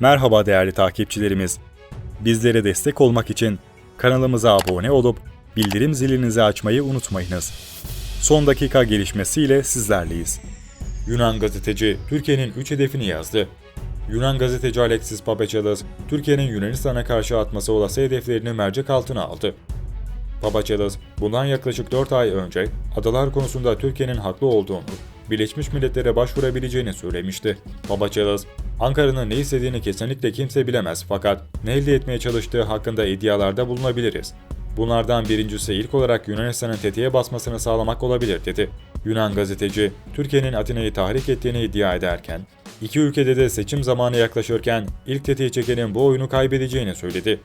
Merhaba değerli takipçilerimiz. Bizlere destek olmak için kanalımıza abone olup bildirim zilinizi açmayı unutmayınız. Son dakika gelişmesiyle sizlerleyiz. Yunan gazeteci Türkiye'nin 3 hedefini yazdı. Yunan gazeteci Alexis Papachalas, Türkiye'nin Yunanistan'a karşı atması olası hedeflerini mercek altına aldı. Papachalas, bundan yaklaşık 4 ay önce adalar konusunda Türkiye'nin haklı olduğunu, Birleşmiş Milletler'e başvurabileceğini söylemişti. Papachalas, Ankara'nın ne istediğini kesinlikle kimse bilemez fakat ne elde etmeye çalıştığı hakkında iddialarda bulunabiliriz. Bunlardan birincisi ilk olarak Yunanistan'ın tetiğe basmasını sağlamak olabilir dedi. Yunan gazeteci, Türkiye'nin Atina'yı tahrik ettiğini iddia ederken, iki ülkede de seçim zamanı yaklaşırken ilk tetiği çekenin bu oyunu kaybedeceğini söyledi.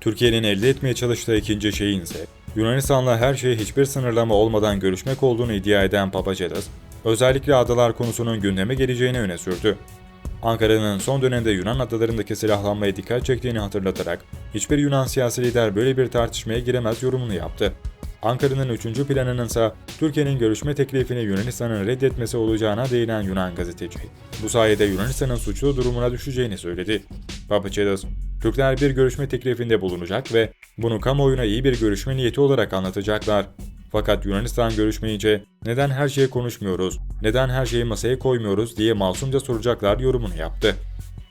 Türkiye'nin elde etmeye çalıştığı ikinci şeyin ise Yunanistan'la her şeye hiçbir sınırlama olmadan görüşmek olduğunu iddia eden Papacedas, özellikle adalar konusunun gündeme geleceğini öne sürdü. Ankara'nın son dönemde Yunan adalarındaki silahlanmaya dikkat çektiğini hatırlatarak hiçbir Yunan siyasi lider böyle bir tartışmaya giremez yorumunu yaptı. Ankara'nın üçüncü planının ise Türkiye'nin görüşme teklifini Yunanistan'ın reddetmesi olacağına değinen Yunan gazeteci. Bu sayede Yunanistan'ın suçlu durumuna düşeceğini söyledi. Papacedas, Türkler bir görüşme teklifinde bulunacak ve bunu kamuoyuna iyi bir görüşme niyeti olarak anlatacaklar. Fakat Yunanistan görüşmeyince neden her şeyi konuşmuyoruz, neden her şeyi masaya koymuyoruz diye masumca soracaklar yorumunu yaptı.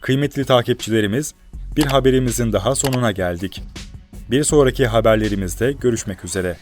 Kıymetli takipçilerimiz, bir haberimizin daha sonuna geldik. Bir sonraki haberlerimizde görüşmek üzere.